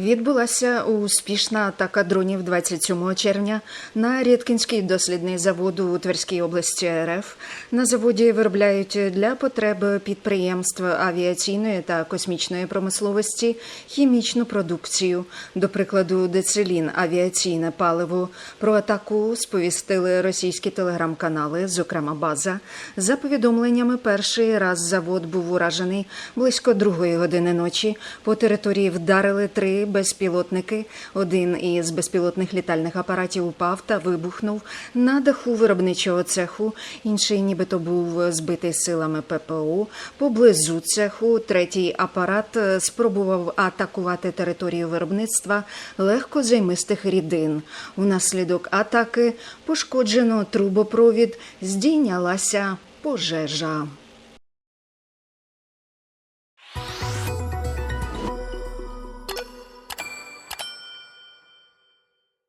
Відбулася успішна атака дронів 27 червня на Рідкінський дослідний завод у Тверській області РФ. На заводі виробляють для потреб підприємств авіаційної та космічної промисловості хімічну продукцію. До прикладу, децилін, авіаційне паливо. Про атаку сповістили російські телеграм-канали, зокрема База. За повідомленнями, перший раз завод був уражений близько другої години ночі. По території вдарили три безпілотники. Один із безпілотних літальних апаратів упав та вибухнув на даху виробничого цеху. Інший, нібито був збитий силами ППО. Поблизу цеху третій апарат е, спробував атакувати територію виробництва легкозаймистих рідин. Унаслідок атаки пошкоджено трубопровід, здійнялася пожежа.